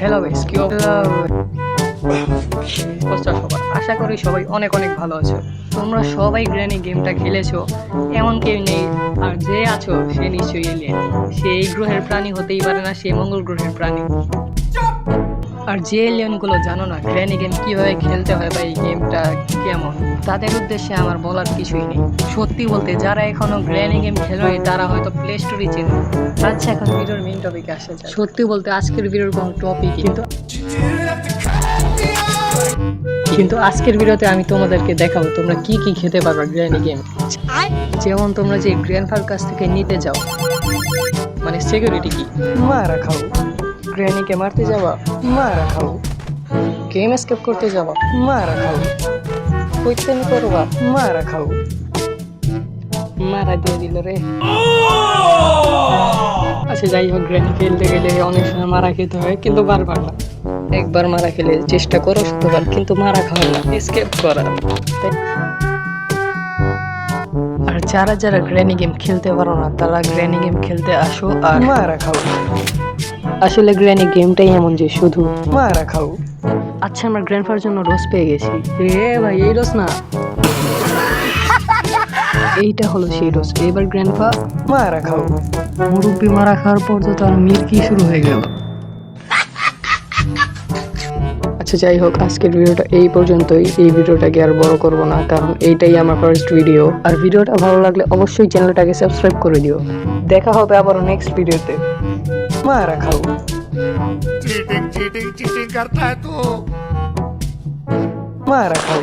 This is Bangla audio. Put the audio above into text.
হ্যালো গাইস কি অবস্থা? সবার। আশা করি সবাই অনেক অনেক ভালো আছো। তোমরা সবাই গ্র্যানি গেমটা খেলেছো এমন কেউ নেই। আর যে আছো সে নিশ্চয়ই এলিয়েন সে এই গ্রহের প্রাণী হতেই পারে না সে মঙ্গল গ্রহের প্রাণী। আর যে এলিয়েনগুলো জানো না গ্র্যানি গেম কীভাবে খেলতে হয় বা এই গেমটা কেমন, তাদের উদ্দেশ্যে আমার বলার কিছুই নেই। সত্যি বলতে, যারা এখনও গ্র্যানি গেম খেলোনি তারা হয়তো প্লে স্টোরে চেনে আচ্ছা এখন ভিডিওর মেইন টপিকে আসা যায় সত্যি বলতে, আজকের ভিডিওর কোনো টপিক কিন্তু কিন্তু আজকের ভিডিওতে আমি তোমাদেরকে দেখাবো, তোমরা কি কি খেতে পারবে গ্র্যানি গেম যেমন তোমরা যে গ্র্যান্ডফার কাছ থেকে নিতে যাও মানে সিকিউরিটি কি মারা খাও গ্র্যানিকে মারতে যাবা মারা খাও গেম এসকেপ করতে যাবা মারা খাও কইতেন করবা মারা খাও মারা দিয়ে দিল রে। আচ্ছা যাই হোক গ্র্যানি খেলতে গেলে অনেক সময় মারা খেতে হয় কিন্তু বারবার না। একবার মারা খেলে চেষ্টা করো শতবার কিন্তু মারা খাওয়া না। এসকেপ করা। যারা যারা গ্র্যানি গেম খেলতে পারো না তারা গ্র্যানি গেম খেলতে আসো আর মারা খাও। আসলে গ্র্যানি গেমটাই এমন যে শুধু। মারা খাও। আচ্ছা আমরা গ্র্যান্ডফার জন্য রোজ পেয়ে গেছি। এ ভাই এই রোজ না। এইটা হলো সেই রোজ। এবার গ্র্যান্ডফা মারা খাও। মুরব্বি মারা খাওয়ার পর তো তার মির্কি শুরু হয়ে গেল। আচ্ছা যাই হোক আজকের ভিডিওটা এই পর্যন্তই। এই ভিডিওটাকে আর বড় করব না কারণ এইটাই আমার ফার্স্ট ভিডিও আর ভিডিওটা ভালো লাগলে অবশ্যই চ্যানেলটাকে সাবস্ক্রাইব করে দিও। দেখা হবে আবার নেক্সট ভিডিওতে মারা খাও চিটিং চিটিং চিটিং করতা তো। মারা খাও